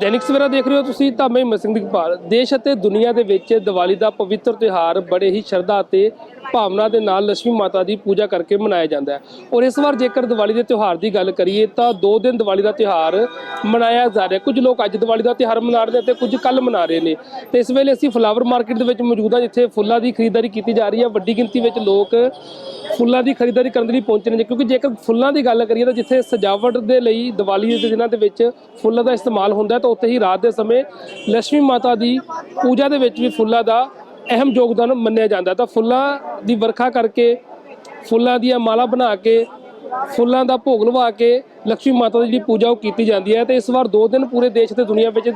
ਦੈਨਿਕ ਸਵੇਰਾ ਦੇਖ ਰਹੇ ਹੋ ਤੁਸੀਂ ਤਾਂ ਮੈਂ ਹਿੰਮਤ ਸਿੰਘ ਦੇਸ਼ ਅਤੇ ਦੁਨੀਆ ਦੇ ਵਿੱਚ ਦੀਵਾਲੀ ਦਾ ਪਵਿੱਤਰ ਤਿਉਹਾਰ ਬੜੇ ਹੀ ਸ਼ਰਧਾ ਅਤੇ ਭਾਵਨਾ ਦੇ ਨਾਲ ਲక్ష్ਮੀ ਮਾਤਾ ਦੀ ਪੂਜਾ ਕਰਕੇ ਮਨਾਇਆ ਜਾਂਦਾ ਹੈ। ਔਰ ਇਸ ਵਾਰ ਜੇਕਰ ਦੀਵਾਲੀ ਦੇ ਤਿਉਹਾਰ ਦੀ ਗੱਲ ਕਰੀਏ ਤਾਂ ਦੋ ਦਿਨ ਦੀਵਾਲੀ ਦਾ ਤਿਉਹਾਰ ਮਨਾਇਆ ਜਾ ਰਿਹਾ। ਕੁਝ ਲੋਕ ਅੱਜ ਦੀਵਾਲੀ ਦਾ ਤਿਉਹਾਰ ਮਨਾ ਰਹੇ ਨੇ ਤੇ ਕੁਝ ਕੱਲ ਮਨਾ ਰਹੇ ਨੇ। ਤੇ ਇਸ ਵੇਲੇ ਅਸੀਂ ਫਲਾਵਰ ਮਾਰਕੀਟ ਦੇ ਵਿੱਚ ਮੌਜੂਦ ਹਾਂ, ਜਿੱਥੇ ਫੁੱਲਾਂ ਦੀ ਖਰੀਦਦਾਰੀ ਕੀਤੀ ਜਾ ਰਹੀ ਹੈ। ਵੱਡੀ ਗਿਣਤੀ ਵਿੱਚ ਲੋਕ ਫੁੱਲਾਂ ਦੀ ਖਰੀਦਦਾਰੀ ਕਰਨ ਦੇ ਲਈ ਪਹੁੰਚੇ ਨੇ। ਕਿਉਂਕਿ ਜੇਕਰ ਫੁੱਲਾਂ ਦੀ ਗੱਲ ਕਰੀਏ ਤਾਂ ਜਿੱਥੇ ਸਜਾਵਟ ਦੇ ਲਈ ਦੀਵਾਲੀ ਦੇ ਦਿਨਾਂ ਦੇ ਵਿੱਚ ਫੁੱਲਾਂ ਦਾ ਇਸਤੇਮਾਲ ਹੁੰਦਾ ਹੈ ਤਾਂ ਤਾਂ ਉੱਥੇ ਹੀ ਰਾਤ ਦੇ ਸਮੇਂ ਲక్ష్ਮੀ ਮਾਤਾ ਦੀ ਪੂਜਾ ਦੇ ਵਿੱਚ ਵੀ ਫੁੱਲਾਂ ਦਾ ਅਹਿਮ ਯੋਗਦਾਨ ਮੰਨਿਆ ਜਾਂਦਾ। ਤਾਂ ਫੁੱਲਾਂ ਦੀ ਵਰਖਾ ਕਰਕੇ, ਫੁੱਲਾਂ ਦੀਆਂ ਮਾਲਾ ਬਣਾ ਕੇ, ਫੁੱਲਾਂ ਦਾ ਭੋਗ ਲਵਾ ਕੇ ਲక్ష్ਮੀ ਮਾਤਾ ਦੀ ਜਿਹੜੀ ਪੂਜਾ ਉਹ ਕੀਤੀ ਜਾਂਦੀ ਹੈ। ਤੇ ਇਸ ਵਾਰ ਦੋ ਦਿਨ ਪੂਰੇ ਦੇਸ਼ ਤੇ ਦੁਨੀਆ ਵਿੱਚ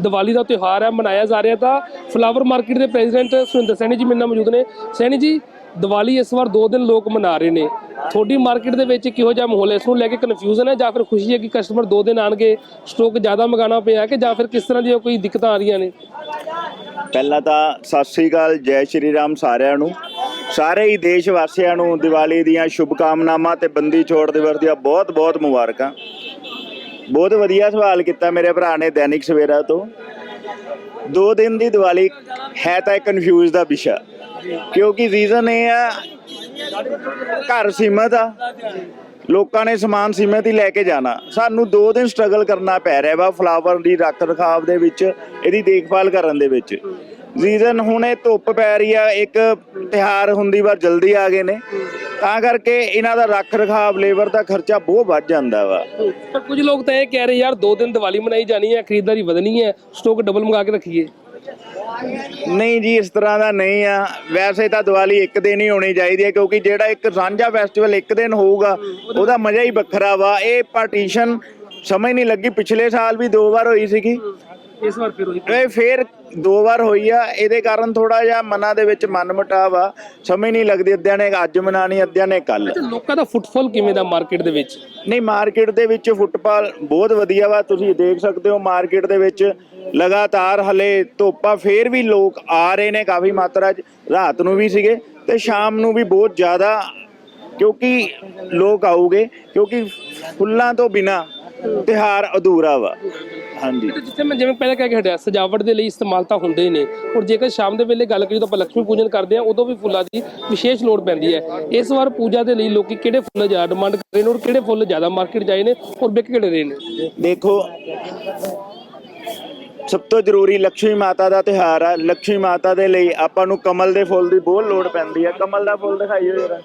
ਦੀਵਾਲੀ ਦਾ ਤਿਉਹਾਰ ਹੈ, ਮਨਾਇਆ ਜਾ ਰਿਹਾ। ਤਾਂ ਫਲਾਵਰ ਮਾਰਕੀਟ ਦੇ ਪ੍ਰੈਜ਼ੀਡੈਂਟ ਸੁਰਿੰਦਰ ਸੈਣੀ ਜੀ ਮੇਰੇ ਨਾਲ ਮੌਜੂਦ ਨੇ। ਸੈਣੀ ਜੀ ਦੀਵਾਲੀ ਇਸ ਵਾਰ 2 ਦਿਨ ਲੋਕ ਮਨਾ ਰਹੇ ਨੇ। ਤੁਹਾਡੀ ਮਾਰਕੀਟ ਦੇ ਵਿੱਚ ਕਿਹੋ ਜਿਹਾ ਮਾਹੌਲ ਹੈ? ਇਸ ਨੂੰ ਲੈ ਕੇ ਕਨਫਿਊਜ਼ਨ ਹੈ ਜਾਂ ਫਿਰ ਖੁਸ਼ੀ ਹੈ ਕਿ ਕਸਟਮਰ 2 ਦਿਨ ਆਣਗੇ ਸਟਾਕ ਜ਼ਿਆਦਾ ਮੰਗਾਣਾ ਪਿਆ ਕਿ ਜਾਂ ਫਿਰ ਕਿਸ ਤਰ੍ਹਾਂ ਦੀਆਂ ਕੋਈ ਦਿੱਕਤਾਂ ਆ ਰਹੀਆਂ ਨੇ? ਪਹਿਲਾਂ ਤਾਂ ਸਤਿ ਸ੍ਰੀ ਅਕਾਲ, ਜੈ ਸ਼੍ਰੀ ਰਾਮ ਸਾਰਿਆਂ ਨੂੰ। ਸਾਰੇ ਹੀ ਦੇਸ਼ ਵਾਸੀਆਂ ਨੂੰ ਦੀਵਾਲੀ ਦੀਆਂ ਸ਼ੁਭ ਕਾਮਨਾਵਾਂ ਤੇ ਬੰਦੀ ਛੋੜ ਦਿਵਸ ਦੀਆਂ ਬਹੁਤ ਬਹੁਤ ਮੁਬਾਰਕਾਂ। ਬਹੁਤ ਵਧੀਆ ਸਵਾਲ ਕੀਤਾ ਮੇਰੇ ਭਰਾ ਨੇ ਦੈਨਿਕ ਸਵੇਰਾ ਤੋਂ। ਦੋ ਦਿਨ ਦੀ ਦੀਵਾਲੀ ਹੈ ਤਾਂ ਕਨਫਿਊਜ਼ ਦਾ ਵਿਸ਼ਾ। ਕਿਉਂਕਿ ਰੀਜ਼ਨ ਇਹ ਆ, ਘਰ ਸੀਮਤ ਆ। ਲੋਕਾਂ ਨੇ ਸਮਾਨ ਸੀਮਤ ਹੀ ਲੈ ਕੇ ਜਾਣਾ। ਸਾਨੂੰ 2 ਦਿਨ ਸਟਰਗਲ ਕਰਨਾ ਪੈ ਰਿਹਾ ਵਾ ਫਲਾਵਰ ਦੀ ਰੱਖ ਰਖਾਵ ਦੇ ਵਿੱਚ, ਇਹਦੀ ਦੇਖਭਾਲ ਕਰਨ ਦੇ ਵਿੱਚ। ਰੀਜ਼ਨ ਹੁਣ ਇਹ ਧੁੱਪ ਪੈ ਰਹੀ ਆ, ਇੱਕ ਤਿਹਾਰ ਹੁੰਦੀ ਵਾਰ ਜਲਦੀ ਆ ਗਏ ਨੇ। ਤਾਂ ਕਰਕੇ ਇਹਨਾਂ ਦਾ ਰੱਖ ਰਖਾਵ, ਲੇਬਰ ਦਾ ਖਰਚਾ ਬਹੁਤ ਵੱਧ ਜਾਂਦਾ ਵਾ। ਪਰ ਕੁਝ ਲੋਕ ਤਾਂ ਇਹ ਕਹਿ ਰਹੇ, ਯਾਰ 2 ਦਿਨ ਦੀਵਾਲੀ ਮਨਾਈ ਜਾਣੀ ਹੈ, ਖਰੀਦਦਾਰੀ ਵਧਣੀ ਹੈ ਸਟਾਕ ਡਬਲ ਮੰਗਾ ਕੇ ਰੱਖੀਏ। ਨਹੀਂ ਜੀ ਇਸ ਤਰ੍ਹਾਂ ਦਾ ਨਹੀਂ ਆ। ਵੈਸੇ ਤਾਂ ਦੀਵਾਲੀ ਇੱਕ ਦਿਨ ਹੀ ਹੋਣੀ ਚਾਹੀਦੀ ਹੈ ਕਿਉਂਕਿ ਜਿਹੜਾ ਇੱਕ ਸਾਂਝਾ ਫੈਸਟੀਵਲ ਇੱਕ ਦਿਨ ਹੋਊਗਾ ਉਹਦਾ ਮਜ਼ਾ ਹੀ ਵੱਖਰਾ ਵਾ। ਇਹ ਪਾਰਟੀਸ਼ਨ ਸਮਝ ਨਹੀਂ ਲੱਗੀ ਪਿਛਲੇ ਸਾਲ ਵੀ ਦੋ ਵਾਰ ਹੋਈ ਸੀਗੀ। ਇਸ ਵਾਰ ਫਿਰ ਹੋਈ। ਇਹ ਫੇਰ ਦੋ ਵਾਰ ਹੋਈ ਆ। ਇਹਦੇ ਕਾਰਨ ਥੋੜਾ ਜਿਹਾ ਮਨਾਂ ਦੇ ਵਿੱਚ ਮਨ ਮੁਟਾਵ ਆ ਸਮਝ ਨਹੀਂ ਲੱਗਦੀ ਅੱਧਿਆਂ ਨੇ ਅੱਜ ਮਨਾਣੀ ਅੱਧਿਆਂ ਨੇ ਕੱਲ ਅੱਛਾ ਲੋਕਾਂ ਦਾ ਫੁੱਟਫਾਲ ਕਿਵੇਂ ਦਾ ਮਾਰਕੀਟ ਦੇ ਵਿੱਚ? ਨਹੀਂ ਮਾਰਕੀਟ ਦੇ ਵਿੱਚ ਫੁੱਟਬਾਲ ਬਹੁਤ ਵਧੀਆ ਵਾ। ਤੁਸੀਂ ਦੇਖ ਸਕਦੇ ਹੋ ਮਾਰਕੀਟ ਦੇ ਵਿੱਚ ਲਗਾਤਾਰ ਹਲੇ ਧੁੱਪਾਂ ਫੇਰ ਵੀ ਲੋਕ ਆ ਰਹੇ ਨੇ ਕਾਫੀ ਮਾਤਰਾ 'ਚ। ਰਾਤ ਨੂੰ ਵੀ ਸੀਗੇ ਤੇ ਸ਼ਾਮ ਨੂੰ ਵੀ ਬਹੁਤ ਜ਼ਿਆਦਾ ਕਿਉਂਕਿ ਲੋਕ ਆਉਗੇ ਕਿਉਂਕਿ ਫੁੱਲਾਂ ਤੋਂ ਬਿਨਾ ਤਿਹਾਰ ਅਧੂਰਾ ਵਾ। ਹਾਂਜੀ। ਜਿੱਥੇ ਮੈਂ ਜਿਵੇਂ ਪਹਿਲਾਂ ਕਹਿ ਕੇ ਹਟਿਆ ਸਜਾਵਟ ਦੇ ਲਈ ਇਸਤੇਮਾਲ ਤਾਂ ਹੁੰਦੇ ਹੀ ਨੇ। ਔਰ ਜੇਕਰ ਸ਼ਾਮ ਦੇ ਵੇਲੇ ਗੱਲ ਕਰੀਏ ਤਾਂ ਆਪਾਂ ਲక్ష్ਮੀ ਪੂਜਨ ਕਰਦੇ ਆ ਉਦੋਂ ਵੀ ਫੁੱਲਾਂ ਦੀ ਵਿਸ਼ੇਸ਼ ਲੋੜ ਪੈਂਦੀ ਹੈ। ਇਸ ਵਾਰ ਪੂਜਾ ਦੇ ਲਈ ਲੋਕੀ ਕਿਹੜੇ ਫੁੱਲ ਜ਼ਿਆਦਾ ਡਿਮਾਂਡ ਕਰ ਰਹੇ ਨੇ ਔਰ ਕਿਹੜੇ ਫੁੱਲ ਜ਼ਿਆਦਾ ਮਾਰਕੀਟ ਜਾਏ ਨੇ ਔਰ ਵਿਕ ਕਿਹੜੇ ਰਹੇ ਨੇ? ਦੇਖੋ ਸਭ ਤੋਂ ਜ਼ਰੂਰੀ ਲక్ష్ਮੀ ਮਾਤਾ ਦਾ ਤਿਹਾਰ ਆ। ਲక్ష్ਮੀ ਮਾਤਾ ਦੇ ਲਈ ਆਪਾਂ ਨੂੰ ਕਮਲ ਦੇ ਫੁੱਲ ਦੀ ਬਹੁਤ ਲੋੜ ਪੈਂਦੀ ਆ। ਕਮਲ ਦਾ ਫੁੱਲ ਦਿਖਾਈ ਜਰਾ।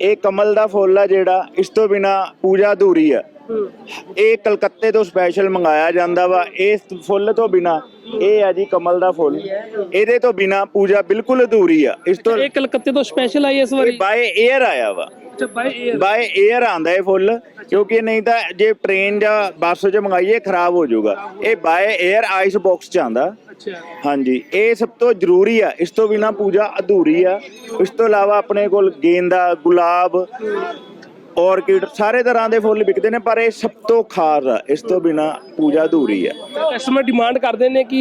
ਇਹ ਕਮਲ ਦਾ ਫੁੱਲ ਆ ਜਿਹੜਾ ਇਸ ਤੋਂ ਬਿਨਾ ਪੂਜਾ ਅਧੂਰੀ ਆ। ਇਹ ਕਲਕੱਤੇ ਤੋਂ ਸਪੈਸ਼ਲ ਮੰਗਾਇਆ ਜਾਂਦਾ ਵਾ। ਇਸ ਫੁੱਲ ਤੋਂ ਬਿਨਾ ਇਹ ਆ ਜੀ ਕਮਲ ਦਾ ਫੁੱਲ। ਇਹਦੇ ਤੋਂ ਬਿਨਾ ਪੂਜਾ ਬਿਲਕੁਲ ਅਧੂਰੀ ਆ। ਇਸ ਤੋਂ ਇਹ ਕਲਕੱਤੇ ਤੋਂ ਸਪੈਸ਼ਲ ਆਈ ਇਸ ਵਾਰੀ? ਬਾਏ 에ਅਰ ਆਇਆ ਵਾ। ਬਾਏ 에ਅਰ ਆਂਦਾ ਇਹ ਫੁੱਲ ਕਿਉਂਕਿ ਨਹੀਂ ਤਾਂ ਜੇ ਟ੍ਰੇਨ ਜਾਂ ਬੱਸ 'ਚ ਮੰਗਾਈਏ ਖਰਾਬ ਹੋ ਜਾਊਗਾ। ਇਹ ਬਾਏ 에ਅਰ ਆਈਸ ਬਾਕਸ 'ਚ ਆਂਦਾ। ਹਾਂਜੀ ਇਹ ਸਭ ਤੋਂ ਜ਼ਰੂਰੀ ਆ। ਇਸ ਤੋਂ ਬਿਨਾ ਪੂਜਾ ਅਧੂਰੀ ਆ। ਇਸ ਤੋਂ ਇਲਾਵਾ ਆਪਣੇ ਕੋਲ ਗੇਂਦਾ ਗੁਲਾਬ ਔਰਕਿਡ ਸਾਰੇ ਤਰ੍ਹਾਂ ਦੇ ਫੁੱਲ ਵਿਕਦੇ ਨੇ ਪਰ ਇਹ ਸਭ ਤੋਂ ਖਾਸ ਆ ਇਸ ਤੋਂ ਬਿਨਾ ਪੂਜਾ ਅਧੂਰੀ ਆ। ਕਸਟਮਰ ਡਿਮਾਂਡ ਕਰਦੇ ਨੇ ਕਿ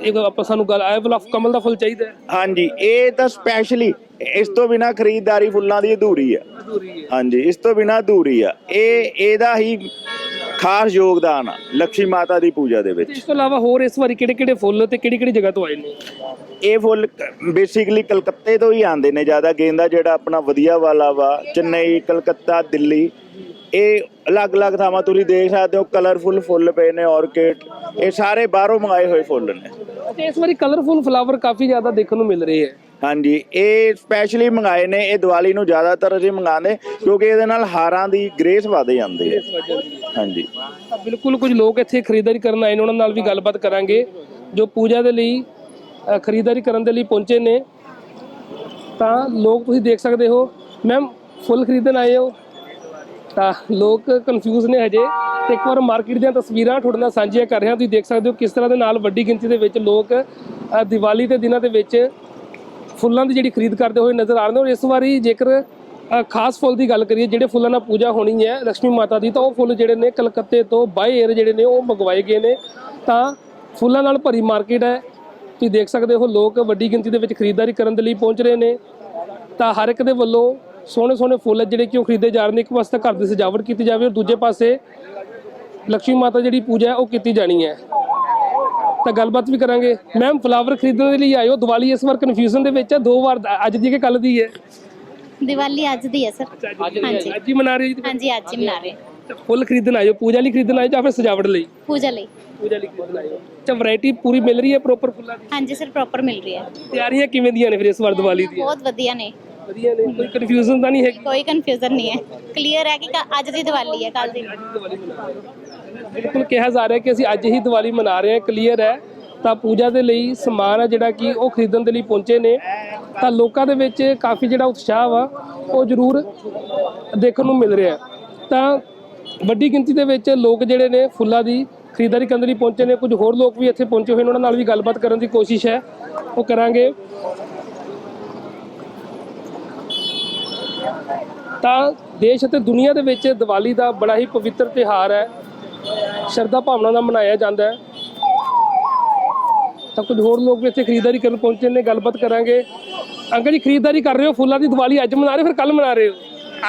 ਇਹ ਆਪਾਂ ਸਾਨੂੰ ਗੱਲ ਆਏ ਵਾਲਾ ਕਮਲ ਦਾ ਫੁੱਲ ਚਾਹੀਦਾ ਹੈ। ਹਾਂਜੀ ਇਹ ਤਾਂ ਸਪੈਸ਼ਲੀ ਇਸ ਤੋਂ ਬਿਨਾ ਖਰੀਦਦਾਰੀ ਫੁੱਲਾਂ ਦੀ ਅਧੂਰੀ ਆ। ਅਧੂਰੀ ਹੈ ਹਾਂਜੀ ਇਸ ਤੋਂ ਬਿਨਾ ਅਧੂਰੀ ਆ। ਇਹ ਇਹਦਾ ਹੀ ਖਾਸ ਯੋਗਦਾਨ ਆ ਲక్ష్ਮੀ ਮਾਤਾ ਦੀ ਪੂਜਾ ਦੇ ਵਿੱਚ। ਇਸ ਤੋਂ ਇਲਾਵਾ ਹੋਰ ਇਸ ਵਾਰੀ ਕਿਹੜੇ ਕਿਹੜੇ ਫੁੱਲ ਤੇ ਕਿਹੜੀ ਕਿਹੜੀ ਜਗ੍ਹਾ ਤੋਂ ਆਏ ਨੇ? ਇਹ ਫੁੱਲ ਬੇਸਿਕਲੀ ਕਲਕੱਤੇ ਤੋਂ ਹੀ ਆਉਂਦੇ ਨੇ ਜ਼ਿਆਦਾ। ਗੇਂਦਾ ਜਿਹੜਾ ਆਪਣਾ ਵਧੀਆ ਵਾਲਾ ਵਾ ਚੇਨਈ ਕਲਕੱਤਾ ਦਿੱਲੀ। ਇਹ ਅਲੱਗ-ਅਲੱਗ ਥਾਵਾਂ ਤੁਸੀਂ ਦੇਖ ਸਕਦੇ ਹੋ ਕਲਰਫੁੱਲ ਫੁੱਲ ਪਏ ਨੇ ਔਰਕਿਡ ਇਹ ਸਾਰੇ ਬਾਹਰੋਂ ਮੰਗਾਏ ਹੋਏ ਫੁੱਲ ਨੇ। ਤੇ ਇਸ ਵਾਰੀ ਕਲਰਫੁੱਲ ਫਲਾਵਰ ਕਾਫੀ ਜ਼ਿਆਦਾ ਦੇਖਣ ਨੂੰ ਮਿਲ ਰਹੇ ਹੈ। ਹਾਂਜੀ ਇਹ ਸਪੈਸ਼ਲੀ ਮੰਗਾਏ ਨੇ ਇਹ ਦੀਵਾਲੀ ਨੂੰ ਜ਼ਿਆਦਾਤਰ ਅਸੀਂ ਮੰਗਾਉਂਦੇ ਕਿਉਂਕਿ ਇਹਦੇ ਨਾਲ ਹਾਰਾਂ ਦੀ ਗ੍ਰੇਸ ਵਧ ਜਾਂਦੀ ਹੈ। ਹਾਂਜੀ। ਤਾਂ ਬਿਲਕੁਲ ਕੁਝ ਲੋਕ ਇੱਥੇ ਖਰੀਦਦਾਰੀ ਕਰਨ ਆਏ ਨੇ ਉਹਨਾਂ ਨਾਲ ਵੀ ਗੱਲਬਾਤ ਕਰਾਂਗੇ ਜੋ ਪੂਜਾ ਦੇ ਲਈ ਅ, ਖਰੀਦਦਾਰੀ ਕਰਨ ਦੇ ਲਈ ਪਹੁੰਚੇ ਨੇ। ਤਾਂ ਲੋਕ ਤੁਸੀਂ ਦੇਖ ਸਕਦੇ ਹੋ ਮੈਮ ਫੁੱਲ ਖਰੀਦਣ ਆਏ ਹੋ। ਤਾਂ ਲੋਕ ਕਨਫਿਊਜ਼ ਨੇ ਹਜੇ। ਤੇ ਇੱਕ ਵਾਰ ਮਾਰਕੀਟ ਦੀਆਂ ਤਸਵੀਰਾਂ ਤੁਹਾਡੇ ਨਾਲ ਸਾਂਝੀਆਂ ਕਰ ਰਿਹਾ ਤੁਸੀਂ ਦੇਖ ਸਕਦੇ ਹੋ ਕਿਸ ਤਰ੍ਹਾਂ ਦੇ ਨਾਲ ਵੱਡੀ ਗਿਣਤੀ ਦੇ ਵਿੱਚ ਲੋਕ ਅ, ਦੀਵਾਲੀ ਦੇ ਦਿਨਾਂ ਦੇ ਵਿੱਚ ਫੁੱਲਾਂ ਦੀ ਜਿਹੜੀ ਖਰੀਦ ਕਰਦੇ ਹੋਏ ਨਜ਼ਰ ਆ ਰਹੇ ਨੇ। ਔਰ ਇਸ ਵਾਰੀ ਜੇਕਰ ਖਾਸ ਫੁੱਲ ਦੀ ਗੱਲ ਕਰੀਏ, ਜਿਹੜੇ ਫੁੱਲਾਂ ਨਾਲ ਪੂਜਾ ਹੋਣੀ ਹੈ ਲక్ష్ਮੀ ਮਾਤਾ ਦੀ, ਤਾਂ ਉਹ ਫੁੱਲ ਜਿਹੜੇ ਨੇ ਕਲਕੱਤੇ ਤੋਂ ਬਾਈ 에ਅਰ ਜਿਹੜੇ ਨੇ, ਉਹ ਮੰਗਵਾਏ ਗਏ ਨੇ। ਤਾਂ ਫੁੱਲਾਂ ਨਾਲ ਭਰੀ ਮਾਰਕੀਟ ਹੈ। ਤੁਸੀਂ ਦੇਖ ਸਕਦੇ ਹੋ, ਲੋਕ ਵੱਡੀ ਗਿਣਤੀ ਦੇ ਵਿੱਚ ਖਰੀਦਦਾਰੀ ਕਰਨ ਦੇ ਲਈ ਪਹੁੰਚ ਰਹੇ ਨੇ। ਤਾਂ ਹਰ ਇੱਕ ਦੇ ਵੱਲੋਂ ਸੋਹਣੇ ਸੋਹਣੇ ਫੁੱਲ ਜਿਹੜੇ ਕਿ ਉਹ ਖਰੀਦੇ ਜਾ ਰਹੇ ਨੇ। ਇੱਕ ਪਾਸੇ ਘਰ ਦੀ ਸਜਾਵਟ ਕੀਤੀ ਜਾਵੇ ਔਰ ਦੂਜੇ ਪਾਸੇ ਲక్ష్ਮੀ ਮਾਤਾ ਜਿਹੜੀ ਪੂਜਾ ਹੈ, ਉਹ ਕੀਤੀ ਜਾਣੀ ਹੈ। ਤਾਂ ਗੱਲਬਾਤ ਵੀ ਕਰਾਂਗੇ। ਮੈਮ, ਫਲਾਵਰ ਖਰੀਦਣ ਦੇ ਲਈ ਆਇਓ ਦੀਵਾਲੀ ਇਸ ਵਾਰ ਕਨਫਿਊਜ਼ਨ ਦੇ ਵਿੱਚ ਹੈ। ਦੋ ਵਾਰ ਅੱਜ ਦੀ ਕਿ ਕੱਲ ਦੀ ਹੈ? ਦੀਵਾਲੀ ਅੱਜ ਦੀ ਹੈ ਸਰ। ਅੱਜ ਹਾਂਜੀ। ਅੱਜ ਹੀ ਮਨਾ ਰਹੇ ਜੀ ਹਾਂਜੀ ਅੱਜ ਹੀ ਮਨਾ ਰਹੇ ਫੁੱਲ ਖਰੀਦਣ ਆਇਓ ਪੂਜਾ ਲਈ ਖਰੀਦਣ ਆਇਓ ਜਾਂ ਫਿਰ ਸਜਾਵਟ ਲਈ? ਪੂਜਾ ਲਈ। ਪੂਜਾ ਲਈ ਖਰੀਦਣ ਆਇਓ ਤਾਂ ਵੈਰਾਈਟੀ ਪੂਰੀ ਮਿਲ ਰਹੀ ਹੈ ਪ੍ਰੋਪਰ ਫੁੱਲਾਂ ਦੀ? ਹਾਂਜੀ ਸਰ ਪ੍ਰੋਪਰ ਮਿਲ ਰਹੀ ਹੈ। ਤਿਆਰੀਆਂ ਕਿਵੇਂ ਦੀਆਂ ਨੇ ਫਿਰ ਇਸ ਵਾਰ ਦੀਵਾਲੀ ਦੀਆਂ? ਬਹੁਤ ਵਧੀਆ ਨੇ। ਵਧੀਆ ਨੇ ਕੋਈ ਕਨਫਿਊਜ਼ਨ ਤਾਂ ਨਹੀਂ ਹੈਗੀ? ਕੋਈ ਕਨਫਿਊਜ਼ਨ ਨਹੀਂ ਹੈ। ਕਲੀਅਰ ਹੈ ਕਿ ਕ- ਅੱਜ ਦੀ ਦੀਵਾਲੀ ਹੈ ਕੱਲ ਦੀ। ਨਹੀਂ। ਬਿਲਕੁਲ ਕਿਹਾ ਜਾ ਰਿਹਾ ਕਿ ਅਸੀਂ ਅੱਜ ਹੀ ਦੀਵਾਲੀ ਮਨਾ ਰਹੇ ਹਾਂ ਕਲੀਅਰ ਹੈ। ਤਾਂ ਪੂਜਾ ਦੇ ਲਈ ਸਮਾਨ ਹੈ ਜਿਹੜਾ ਕਿ ਉਹ ਖਰੀਦਣ ਦੇ ਲਈ ਪਹੁੰਚੇ ਨੇ। ਤਾਂ ਲੋਕਾਂ ਦੇ ਵਿੱਚ ਕਾਫੀ ਜਿਹੜਾ ਉਤਸ਼ਾਹ ਵਾ, ਉਹ ਜ਼ਰੂਰ ਦੇਖਣ ਨੂੰ ਮਿਲ ਰਿਹਾ ਤਾਂ ਵੱਡੀ ਗਿਣਤੀ ਦੇ ਵਿੱਚ ਲੋਕ ਜਿਹੜੇ ਨੇ ਫੁੱਲਾਂ ਦੀ ਖਰੀਦਦਾਰੀ ਕਰਨ ਲਈ ਪਹੁੰਚੇ ਨੇ। ਕੁਝ ਹੋਰ ਲੋਕ ਵੀ ਇੱਥੇ ਪਹੁੰਚੇ ਹੋਏ ਨੇ, ਉਹਨਾਂ ਨਾਲ ਵੀ ਗੱਲਬਾਤ ਕਰਨ ਦੀ ਕੋਸ਼ਿਸ਼ ਹੈ। ਉਹ ਕਰਾਂਗੇ। ਤਾਂ ਦੇਸ਼ ਅਤੇ ਦੁਨੀਆ ਦੇ ਵਿੱਚ ਦੀਵਾਲੀ ਦਾ ਬੜਾ ਹੀ ਪਵਿੱਤਰ ਤਿਉਹਾਰ ਹੈ। ਸ਼ਰਧਾ ਭਾਵਨਾ ਨਾਲ ਮਨਾਇਆ ਜਾਂਦਾ ਹੈ। ਤਾਂ ਕੁਝ ਹੋਰ ਲੋਕ ਵੀ ਇੱਥੇ ਖਰੀਦਦਾਰੀ ਕਰਨ ਪਹੁੰਚੇ ਨੇ, ਗੱਲਬਾਤ ਕਰਾਂਗੇ। ਅੰਕਲ ਜੀ ਖਰੀਦਦਾਰੀ ਕਰ ਰਹੇ ਹੋ? ਫੁੱਲਾਂ ਦੀ ਦੀਵਾਲੀ ਅੱਜ ਮਨਾ ਰਹੇ ਹੋ ਫਿਰ ਕੱਲ ਮਨਾ ਰਹੇ ਹੋ?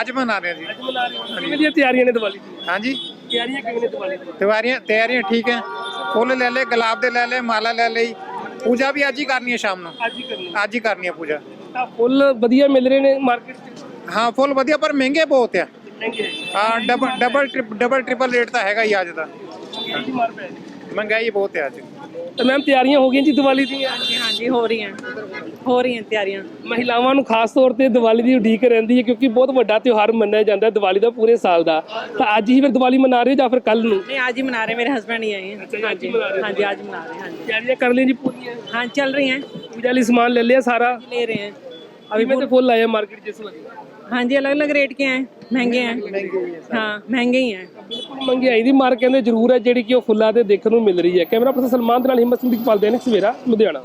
ਅੱਜ ਮਨਾ ਰਹੇ ਹਾਂ ਜੀ। ਅੱਜ ਮਨਾ ਰਹੇ ਹੋ। ਕਿਵੇਂ ਦੀਆਂ ਤਿਆਰੀਆਂ ਨੇ ਦੀਵਾਲੀ ਦੀਆਂ? ਹਾਂਜੀ। ਤਿਆਰੀਆਂ ਕਿਵੇਂ ਨੇ ਦੀਵਾਲੀ ਦੀਆਂ? ਤਿਵਾਰੀਆਂ ਤਿਆਰੀਆਂ ਠੀਕ ਹੈ। ਫੁੱਲ ਲੈ ਲੈ ਗੁਲਾਬ ਦੇ ਲੈ ਲੈ ਮਾਲਾ ਲੈ ਲਈ। ਪੂਜਾ ਵੀ ਅੱਜ ਹੀ ਕਰਨੀ ਹੈ ਸ਼ਾਮ ਨੂੰ। ਅੱਜ ਹੀ ਕਰਨੀ ਅੱਜ ਹੀ ਕਰਨੀ ਹੈ ਪੂਜਾ। ਤਾਂ ਫੁੱਲ ਵਧੀਆ ਮਿਲ ਰਹੇ ਨੇ ਮਾਰਕੀਟ 'ਚ? ਹਾਂ ਫੁੱਲ ਵਧੀਆ ਪਰ ਮਹਿੰਗੇ ਬਹੁਤ ਆ। ਮਹਿੰਗੇ ਹੈ double double trip double triple rate ਤਾਂ ਹੈਗਾ ਹੀ ਅੱਜ ਦਾ। ਜੀ ਮਾਰ ਪੈ ਜੀ ਮਹਿੰਗਾਈ ਬਹੁਤ ਹੈ ਅੱਜ ਤਾਂ ਮੈਮ ਤਿਆਰੀਆਂ ਹੋ ਗਈਆਂ ਜੀ ਦੀਵਾਲੀ ਦੀਆਂ ਹਾਂਜੀ ਹਾਂਜੀ ਹੋ ਰਹੀਆਂ ਹੋ ਰਹੀਆਂ ਤਿਆਰੀਆਂ ਮਹਿਲਾਵਾਂ ਨੂੰ ਖਾਸ ਤੌਰ ਤੇ ਦੀਵਾਲੀ ਦੀ ਉਡੀਕ ਰਹਿੰਦੀ ਹੈ ਕਿਉਂਕਿ ਬਹੁਤ ਵੱਡਾ ਤਿਉਹਾਰ ਮੰਨਿਆ ਜਾਂਦਾ ਹੈ ਦੀਵਾਲੀ ਦਾ ਪੂਰੇ ਸਾਲ ਦਾ ਤਾਂ ਅੱਜ ਹੀ ਫਿਰ ਦੀਵਾਲੀ ਮਨਾ ਰਹੇ ਹੋ ਜਾਂ ਫਿਰ ਕੱਲ ਨੂੰ ਨਹੀਂ ਅੱਜ ਹੀ ਮਨਾ ਰਹੇ ਮੇਰੇ ਹਸਬੰਡ ਹੀ ਆਏ ਹਨ ਹਾਂਜੀ ਹਾਂਜੀ ਅੱਜ ਮਨਾ ਰਹੇ ਹਾਂਜੀ ਤਿਆਰੀਆਂ ਕਰ ਲਈਆਂ ਜੀ ਪੂਰੀਆਂ ਹਾਂ ਚੱਲ ਰਹੀ हैं ਪੂਜਾ ਲਈ ਸਮਾਨ ਲੈ ਲਿਆ ਸਾਰਾ ले रहे हैं ਅਭੀ ਮੈਂ ਤੇ ਫੁੱਲ ਆਇਆ ਮਾਰਕੀਟ ਜਿਸ ਵਾਰੀ हाँ जी अलग अलग रेट के हैं महंगे हैं हाँ महंगे ही हैं ਬਿਲਕੁਲ ਮਹਿੰਗਾਈ ਦੀ ਮਾਰ ਕਹਿੰਦੇ ਜ਼ਰੂਰ ਹੈ ਜਿਹੜੀ ਕਿ ਉਹ ਫੁੱਲਾਂ ਤੇ ਦੇਖਣ ਨੂੰ ਮਿਲ ਰਹੀ ਹੈ ਕੈਮਰਾ ਪਰਸਨ ਸਲਮਾਨ ਦੇ ਨਾਲ ਹਿੰਮਤ ਸਿੰਘ ਦੀ ਪਾਲ ਦੇਨਕ ਸਵੇਰਾ ਲੁਧਿਆਣਾ